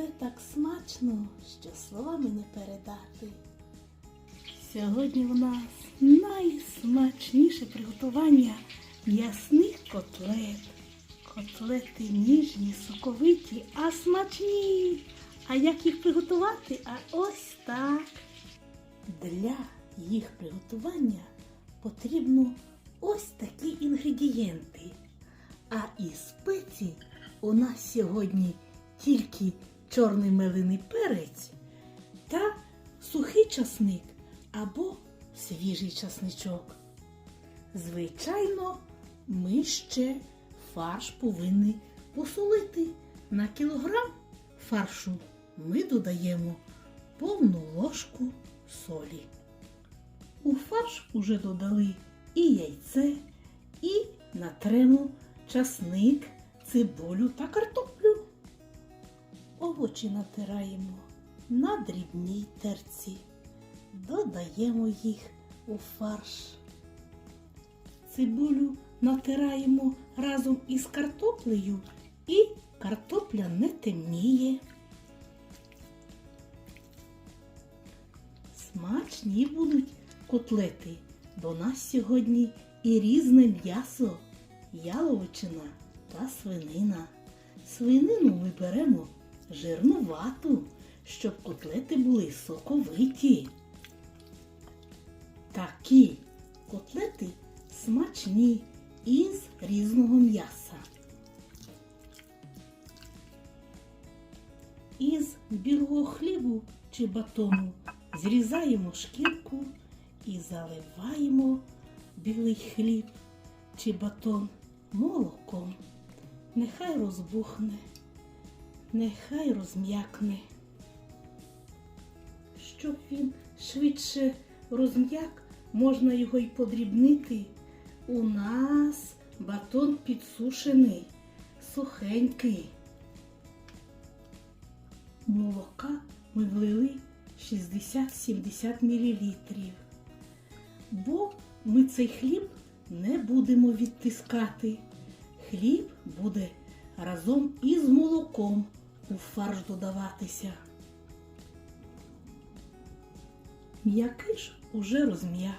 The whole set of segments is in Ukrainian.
Це так смачно, що словами не передати. Сьогодні в нас найсмачніше приготування м'ясних котлет. Котлети ніжні, соковиті, а смачні. А як їх приготувати? А ось так. Для їх приготування потрібно ось такі інгредієнти. А із спецій у нас сьогодні тільки чорний мелений перець та сухий часник або свіжий часничок. Звичайно, ми ще фарш повинні посолити. На кілограм фаршу ми додаємо повну ложку солі. У фарш уже додали і яйце, і натремо часник, цибулю та картоплю. Овочі натираємо на дрібній терці. Додаємо їх у фарш. Цибулю натираємо разом із картоплею і картопля не темніє. Смачні будуть котлети. До нас сьогодні і різне м'ясо, яловичина та свинина. Свинину ми беремо жирнувату, щоб котлети були соковиті. Такі котлети смачні із різного м'яса. Із білого хлібу чи батону зрізаємо шкірку і заливаємо білий хліб чи батон молоком. Нехай розбухне, нехай розм'якне. Щоб він швидше розм'як, можна його й подрібнити. У нас батон підсушений, сухенький. Молока ми влили 60-70 мл. Бо ми цей хліб не будемо відтискати. Хліб буде разом із молоком у фарш додаватися. М'який ж уже розм'як.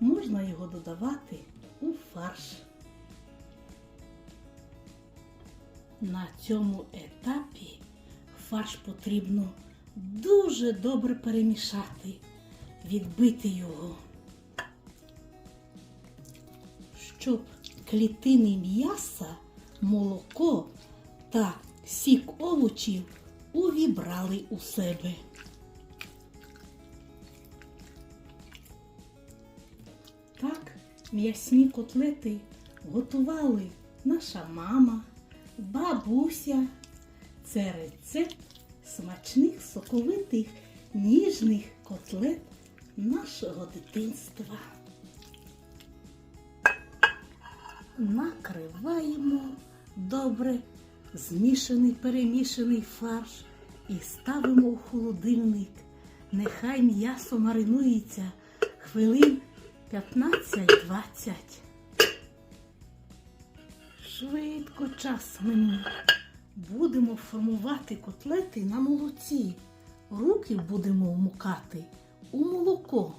Можна його додавати у фарш. На цьому етапі фарш потрібно дуже добре перемішати, відбити його, щоб клітини м'яса, молоко та сік овочів увібрали у себе. Так м'ясні котлети готували наша мама, бабуся. Це рецепт смачних, соковитих, ніжних котлет нашого дитинства. Накриваємо добре змішаний перемішаний фарш і ставимо в холодильник. Нехай м'ясо маринується хвилин 15-20. Швидко час минув. Будемо формувати котлети на молоці. Руки будемо вмукати у молоко.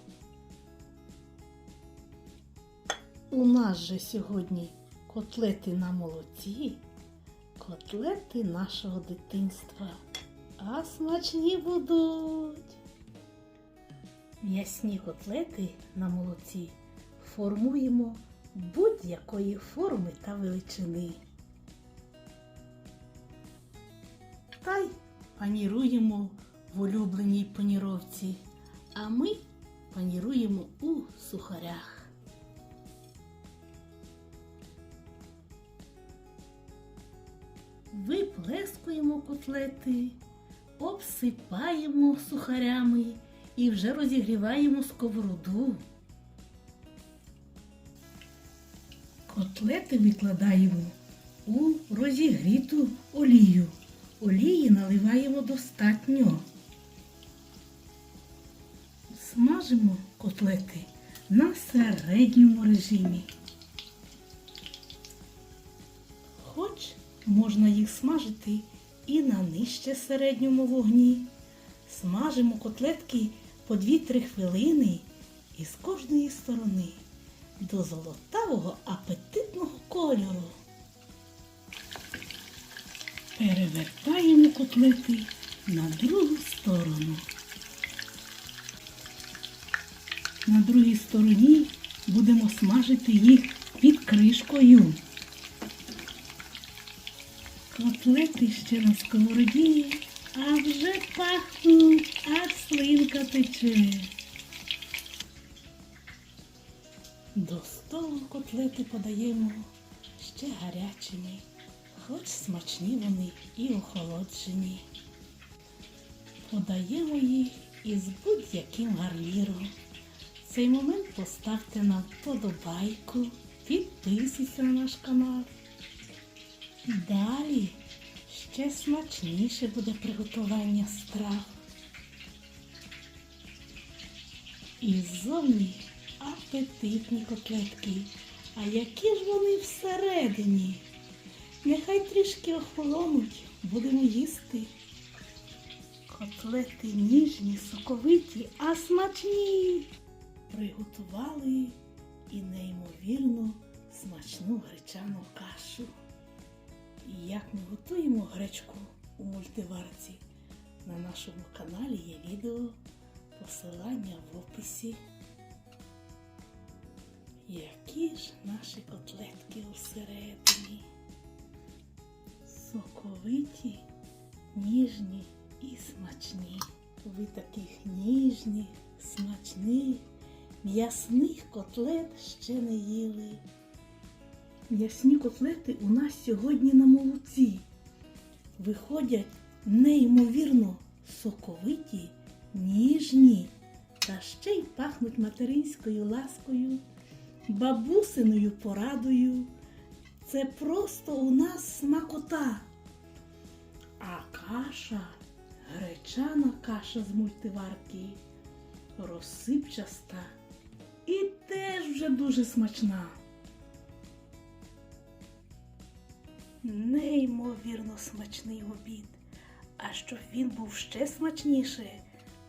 У нас же сьогодні котлети на молоці, котлети нашого дитинства. А смачні будуть. М'ясні котлети на молоці формуємо будь-якої форми та величини. Та й паніруємо в улюбленій паніровці, а ми паніруємо у сухарях. Виплескуємо котлети, обсипаємо сухарями і вже розігріваємо сковороду. Котлети викладаємо у розігріту олію. Олії наливаємо достатньо. Смажимо котлети на середньому режимі. Можна їх смажити і на нижче середньому вогні. Смажимо котлетки по 2-3 хвилини і з кожної сторони до золотавого апетитного кольору. Перевертаємо котлети на другу сторону. На другій стороні будемо смажити їх під кришкою. Котлети ще на сковороді, а вже пахнуть, аж слинка тече. До столу котлети подаємо ще гарячими, хоч смачні вони і охолоджені. Подаємо їх із будь-яким гарніром. В цей момент поставте на вподобайку, підписуйся на наш канал. Далі ще смачніше буде приготування страв. І ззовні апетитні котлетки. А які ж вони всередині? Нехай трішки охолонуть, будемо їсти. Котлети ніжні, соковиті, а смачні. Приготували і неймовірно смачну гречану кашу. І як ми готуємо гречку у мультиварці, на нашому каналі є відео, посилання в описі. Які ж наші котлетки усередині? Соковиті, ніжні і смачні. Ви таких ніжних, смачних, м'ясних котлет ще не їли. М'ясні котлети у нас сьогодні на молоці. Виходять неймовірно соковиті, ніжні та ще й пахнуть материнською ласкою, бабусиною порадою. Це просто у нас смакота. А каша, гречана каша з мультиварки, розсипчаста і теж вже дуже смачна. Неймовірно смачний обід. А щоб він був ще смачніший,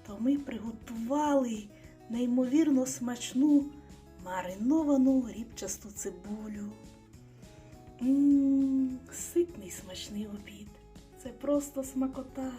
то ми приготували неймовірно смачну мариновану рібчасту цибулю. Ммм, ситний смачний обід. Це просто смакота.